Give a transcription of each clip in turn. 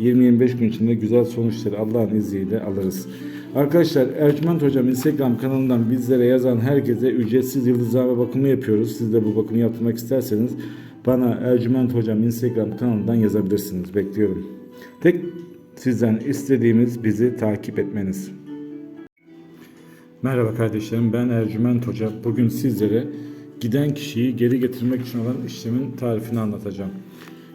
20-25 gün içinde güzel sonuçları Allah'ın izniyle alırız. Arkadaşlar Ercüment Hocam Instagram kanalından bizlere yazan herkese ücretsiz yıldızlama bakımı yapıyoruz. Siz de bu bakımı yaptırmak isterseniz bana Ercüment Hocam Instagram kanalından yazabilirsiniz. Bekliyorum. Tek sizden istediğimiz bizi takip etmeniz. Merhaba kardeşlerim ben Ercüment Hoca. Bugün sizlere giden kişiyi geri getirmek için olan işlemin tarifini anlatacağım.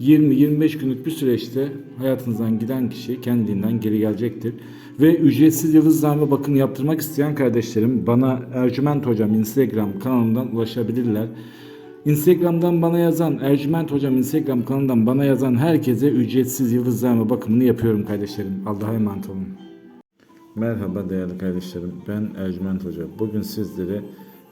20-25 günlük bir süreçte hayatınızdan giden kişi kendiliğinden geri gelecektir. Ve ücretsiz yıldızlarla bakım yaptırmak isteyen kardeşlerim bana Ercüment Hocam Instagram kanalından ulaşabilirler. Instagram'dan bana yazan, Ercüment Hocam Instagram kanalından bana yazan herkese ücretsiz yıldızlarla bakımını yapıyorum kardeşlerim. Allah'a emanet olun. Merhaba değerli kardeşlerim. Ben Ercüment Hoca. Bugün sizlere